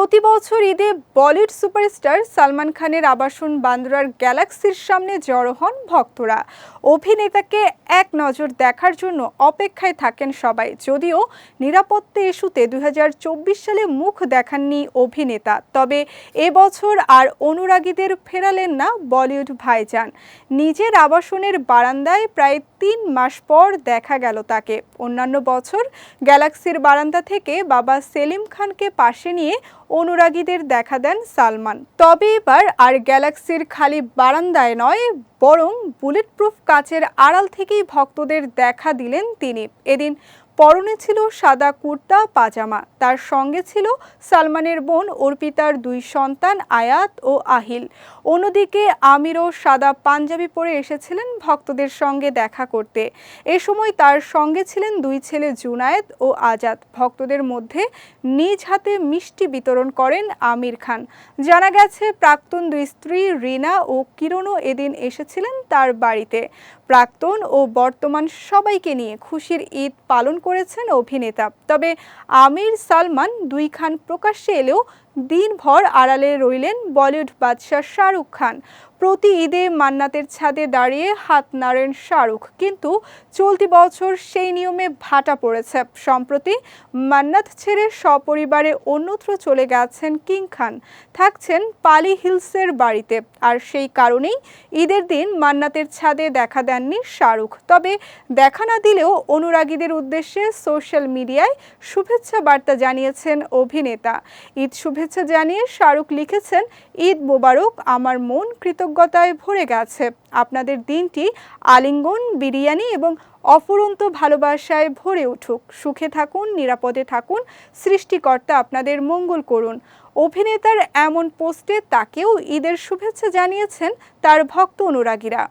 প্রতি বছর ঈদে বলিউড সুপারস্টার সালমান খানের আবাসন বান্দ্রার গ্যালাক্সির সামনে জড়ো হন ভক্তরা। অভিনেতাকে এক নজর দেখার জন্য অপেক্ষায় থাকেন সবাই। যদিও নিরাপত্তা ইস্যুতে দু হাজার চব্বিশ সালে মুখ দেখাননি অভিনেতা। তবে এবছর আর অনুরাগীদের ফেরালেন না বলিউড ভাইজান। নিজের আবাসনের বারান্দায় প্রায় তিন মাস পর দেখা গেল তাকে। অন্যান্য বছর গ্যালাক্সির বারান্দা থেকে বাবা সেলিম খানকে পাশে নিয়ে অনুরাগীদের দেখা দেন সালমান। তবে এবার আর গ্যালাক্সির খালি বারান্দায় নয় বরং বুলেট প্রুফ কাচের আড়াল থেকেই ভক্তদের দেখা দিলেন তিনি। এদিন পরনে ছিল সাদা কুর্তা, পাজামা। তার সঙ্গে ছিল সালমানের বোন অর্পিতার দুই সন্তান, আয়াত ও আহিল। অন্যদিকে আমিরও সাদা পাঞ্জাবি পরে এসেছিলেন ভক্তদের সঙ্গে দেখা করতে। এ সময় তার সঙ্গে ছিলেন দুই ছেলে জুনায়েদ ও আজাদ। ভক্তদের মধ্যে নিজ হাতে মিষ্টি বিতরণ করেন আমির খান। জানা গেছে, প্রাক্তন দুই স্ত্রী রিনা ও কিরণও এদিন এসেছিলেন তার বাড়িতে। প্রাক্তন ও বর্তমান সবাইকে নিয়ে খুশির ঈদ পালন করেছেন অভিনেতা। তবে আমির সালমান দুই খান প্রকাশ্যে এলেও দিনভর আড়ালে রইলেন বলিউড বাদশাহ শাহরুখ খান। প্রতি ঈদে মান্নাতের ছাদে দাঁড়িয়ে হাত নাড়েন শাহরুখ। কিন্তু চলতি বছর সেই নিয়মে ভাটা পড়েছে। সম্প্রতি মান্নাত ছেড়ে সপরিবারে অন্যত্র চলে গেছেন কিং খান। থাকছেন পালি হিলসের বাড়িতে। আর সেই কারণেই ঈদের দিন মান্নাতের ছাদে দেখা দেননি শাহরুখ। তবে দেখা না দিলেও অনুরাগীদের উদ্দেশ্যে সোশ্যাল মিডিয়ায় শুভেচ্ছা বার্তা জানিয়েছেন অভিনেতা। ঈদ শুভেচ্ছা জানিয়ে শাহরুখ লিখেছেন, ঈদ মোবারক, আমার মন কৃতজ্ঞতায় ভরে গেছে। আপনাদের দিনটি আলিঙ্গন, বিরিয়ানি এবং অফুরন্ত ভালোবাসায় ভরে উঠুক। সুখে থাকুন, নিরাপদে থাকুন, সৃষ্টিকর্তা আপনাদের মঙ্গল করুন। অভিনেতার এমন পোস্টে তাকেও ঈদের শুভেচ্ছা জানিয়েছেন তার ভক্ত অনুরাগীরা।